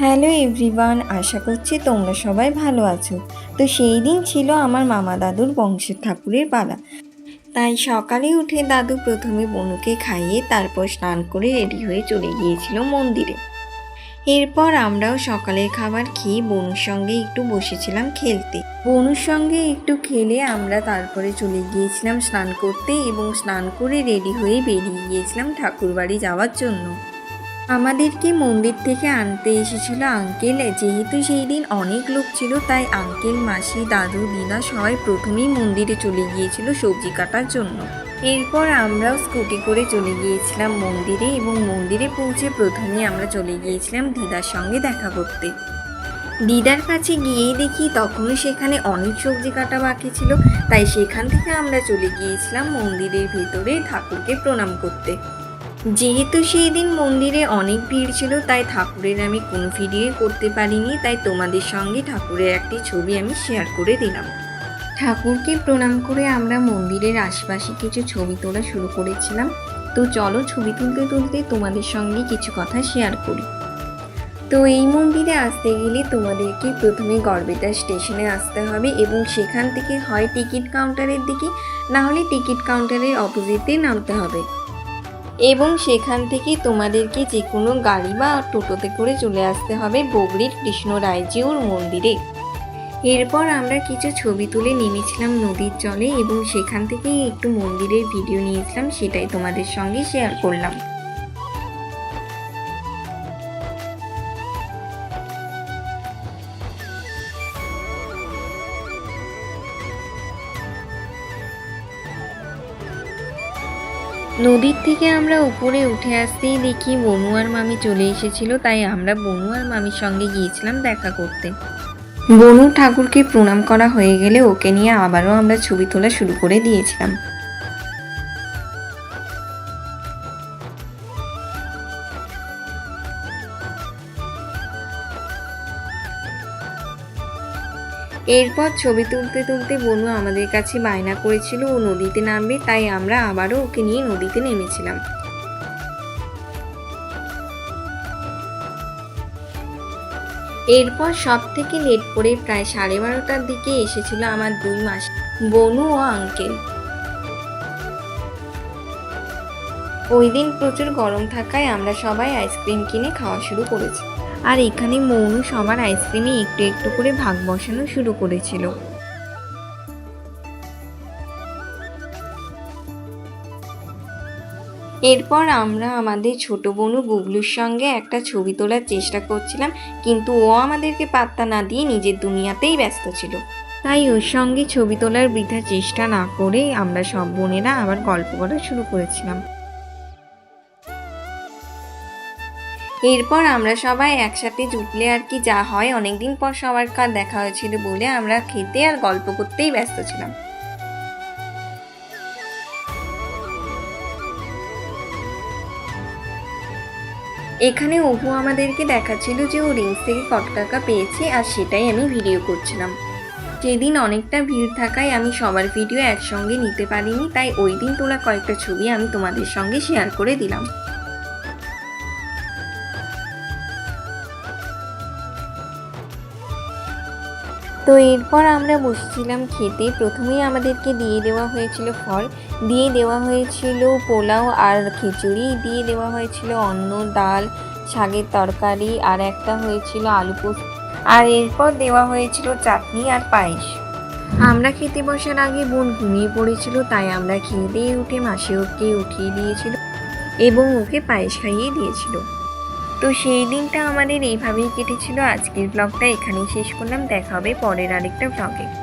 Hello everyone, আশা করছি তোমরা সবাই ভালো আছো। তো সেই দিন ছিল আমার মামা দাদুর বংশের ঠাকুরের পালা। তাই সকালে উঠে দাদু প্রথমে বনুকে খাইয়ে তারপর স্নান করে রেডি হয়ে চলে গিয়েছিল মন্দিরে। এরপর আমরাও সকালের খাবার খেয়ে বনুর সঙ্গে একটু বসেছিলাম খেলতে। বনুর সঙ্গে একটু খেলে আমরা তারপরে চলে গিয়েছিলাম স্নান করতে এবং স্নান করে রেডি হয়ে বেরিয়ে গিয়েছিলাম ঠাকুরবাড়ি যাওয়ার জন্য। আমাদেরকে মন্দির থেকে আনতে এসেছিল আঙ্কেল, যেহেতু সেই দিন অনেক লোক ছিল, তাই আঙ্কেল, মাসি, দাদু, দিদা সবাই প্রথমেই মন্দিরে চলে গিয়েছিল সবজি কাটার জন্য। এরপর আমরাও স্কুটি করে চলে গিয়েছিলাম মন্দিরে এবং মন্দিরে পৌঁছে প্রথমে আমরা চলে গিয়েছিলাম দিদার সঙ্গে দেখা করতে। দিদার কাছে গিয়েই দেখি তখনও সেখানে অনেক সবজি কাটা বাকি ছিল, তাই সেখান থেকে আমরা চলে গিয়েছিলাম মন্দিরের ভেতরে ঠাকুরকে প্রণাম করতে। যেহেতু সেই দিন মন্দিরে অনেক ভিড় ছিল, তাই ঠাকুরের আমি কোনো ভিডিও করতে পারিনি। তাই তোমাদের সঙ্গে ঠাকুরের একটি ছবি আমি শেয়ার করে দিলাম। ঠাকুরকে প্রণাম করে আমরা মন্দিরের আশপাশে কিছু ছবি তোলা শুরু করেছিলাম। তো চলো ছবি তুলতে তুলতে তোমাদের সঙ্গে কিছু কথা শেয়ার করি। তো এই মন্দিরে আসতে গেলে তোমাদেরকে প্রথমে গড়বেতা স্টেশনে আসতে হবে এবং সেখান থেকে হয় টিকিট কাউন্টারের দিকে। না হলে টিকিট কাউন্টারের অপোজিটে নামতে হবে। এবং সেখান থেকে তোমাদেরকে যে কোনো গাড়ি বা টোটোতে করে চলে আসতে হবে বগরির কৃষ্ণ রায়জিউর মন্দিরে। এরপর আমরা কিছু ছবি তুলে নেমেছিলাম নদীর জলে এবং সেখান থেকেই একটু মন্দিরের ভিডিও নিয়েছিলাম, সেটাই তোমাদের সঙ্গে শেয়ার করলাম। নদীর থেকে আমরা উপরে উঠে আসতেই দেখি বনু আর মামি চলে এসেছিল, তাই আমরা বনু আর মামির সঙ্গে গিয়েছিলাম দেখা করতে। বনু ঠাকুরকে প্রণাম করা হয়ে গেলে ওকে নিয়ে আবারও আমরা ছবি তোলা শুরু করে দিয়েছিলাম। এরপর ছবি তুলতে তুলতে বনু আমাদের কাছে বায়না করেছিল ও নদীতে নামবে, তাই আমরা আবারও ওকে নিয়ে নদীতে নেমেছিলাম। এরপর সব থেকে লেট করে প্রায় সাড়ে বারোটার দিকে এসেছিল আমার দুই মাস, বনু ও আঙ্কেল। ওই দিন প্রচুর গরম থাকায় আমরা সবাই আইসক্রিম কিনে খাওয়া শুরু করেছি। আর এখানে মৌনু সবার আইসক্রিমে একটু একটু করে ভাগ বসানো শুরু করেছিল। এরপর আমরা আমাদের ছোট বোনু গুগলুর সঙ্গে একটা ছবি তোলার চেষ্টা করছিলাম, কিন্তু ও আমাদেরকে পাত্তা না দিয়ে নিজের দুনিয়াতেই ব্যস্ত ছিল। তাই ওর সঙ্গে ছবি তোলার বৃথা চেষ্টা না করে আমরা সব বোনেরা আবার গল্প করা শুরু করেছিলাম। এরপর আমরা সবাই একসাথে জুটলে আর কি যা হয়। অনেকদিন পর সবার কার দেখা হয়েছিল বলে আমরা খেতে আর গল্প করতেই ব্যস্ত ছিলাম। এখানে অপু আমাদেরকে দেখাচ্ছিল যে ও রিংস থেকে কত টাকা পেয়েছে আর সেটাই আমি ভিডিও করছিলাম। সেদিন অনেকটা ভিড় থাকায় আমি সবার ভিডিও একসঙ্গে নিতে পারিনি, তাই ওই দিন তোলা কয়েকটা ছবি আমি তোমাদের সঙ্গে শেয়ার করে দিলাম। তো এরপর আমরা বসেছিলাম খেতে। প্রথমেই আমাদেরকে দিয়ে দেওয়া হয়েছিল ফল, দিয়ে দেওয়া হয়েছিল পোলাও আর খিচুড়ি, দিয়ে দেওয়া হয়েছিল অন্ন, ডাল, শাকের তরকারি আর একটা হয়েছিল আলু পোস্ত। আর এরপর দেওয়া হয়েছিল চাটনি আর পায়েস। আমরা খেতে বসার আগে বোন ঘুমিয়ে পড়েছিল, তাই আমরা খেয়ে দিয়ে উঠে মাসে ওকে উঠিয়ে দিয়েছিল এবং ওকে পায়েস খাইয়ে দিয়েছিল। তো সেই দিনটা আমাদের এইভাবেই কেটেছিল। আজকের ব্লগটা এখানেই শেষ করলাম। দেখা হবে পরের আরেকটা ব্লগে